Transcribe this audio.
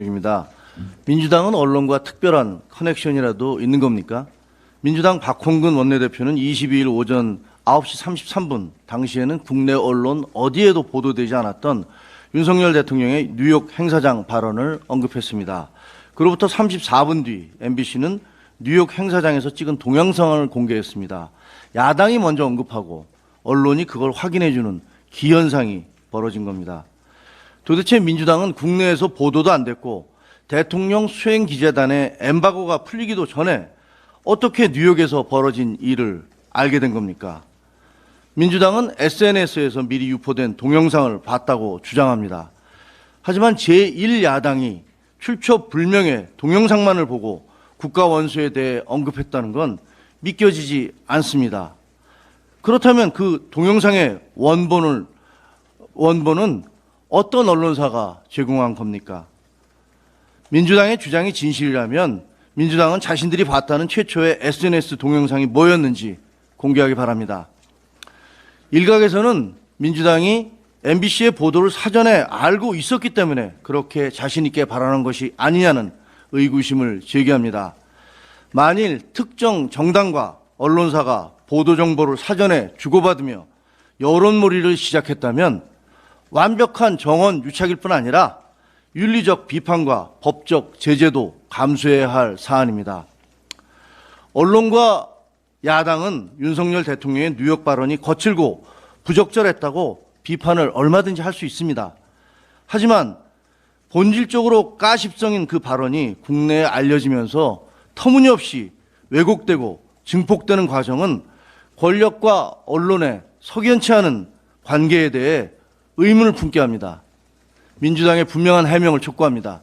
입니다. 민주당은 언론과 특별한 커넥션이라도 있는 겁니까? 민주당 박홍근 원내대표는 22일 오전 9시 33분 당시에는 국내 언론 어디에도 보도되지 않았던 윤석열 대통령의 뉴욕 행사장 발언을 언급했습니다. 그로부터 34분 뒤 MBC는 뉴욕 행사장에서 찍은 동영상을 공개했습니다. 야당이 먼저 언급하고 언론이 그걸 확인해주는 기현상이 벌어진 겁니다. 도대체 민주당은 국내에서 보도도 안 됐고 대통령 수행 기재단의 엠바고가 풀리기도 전에 어떻게 뉴욕에서 벌어진 일을 알게 된 겁니까? 민주당은 SNS에서 미리 유포된 동영상을 봤다고 주장합니다. 하지만 제1야당이 출처 불명의 동영상만을 보고 국가 원수에 대해 언급했다는 건 믿겨지지 않습니다. 그렇다면 그 동영상의 원본을 원본은 어떤 언론사가 제공한 겁니까? 민주당의 주장이 진실이라면 민주당은 자신들이 봤다는 최초의 SNS 동영상이 뭐였는지 공개하기 바랍니다. 일각에서는 민주당이 MBC의 보도를 사전에 알고 있었기 때문에 그렇게 자신있게 발언한 것이 아니냐는 의구심을 제기합니다. 만일 특정 정당과 언론사가 보도 정보를 사전에 주고받으며 여론몰이를 시작했다면 완벽한 정원 유착일 뿐 아니라 윤리적 비판과 법적 제재도 감수해야 할 사안입니다. 언론과 야당은 윤석열 대통령의 뉴욕 발언이 거칠고 부적절했다고 비판을 얼마든지 할 수 있습니다. 하지만 본질적으로 가십성인 그 발언이 국내에 알려지면서 터무니없이 왜곡되고 증폭되는 과정은 권력과 언론의 석연치 않은 관계에 대해 의문을 품게 합니다. 민주당의 분명한 해명을 촉구합니다.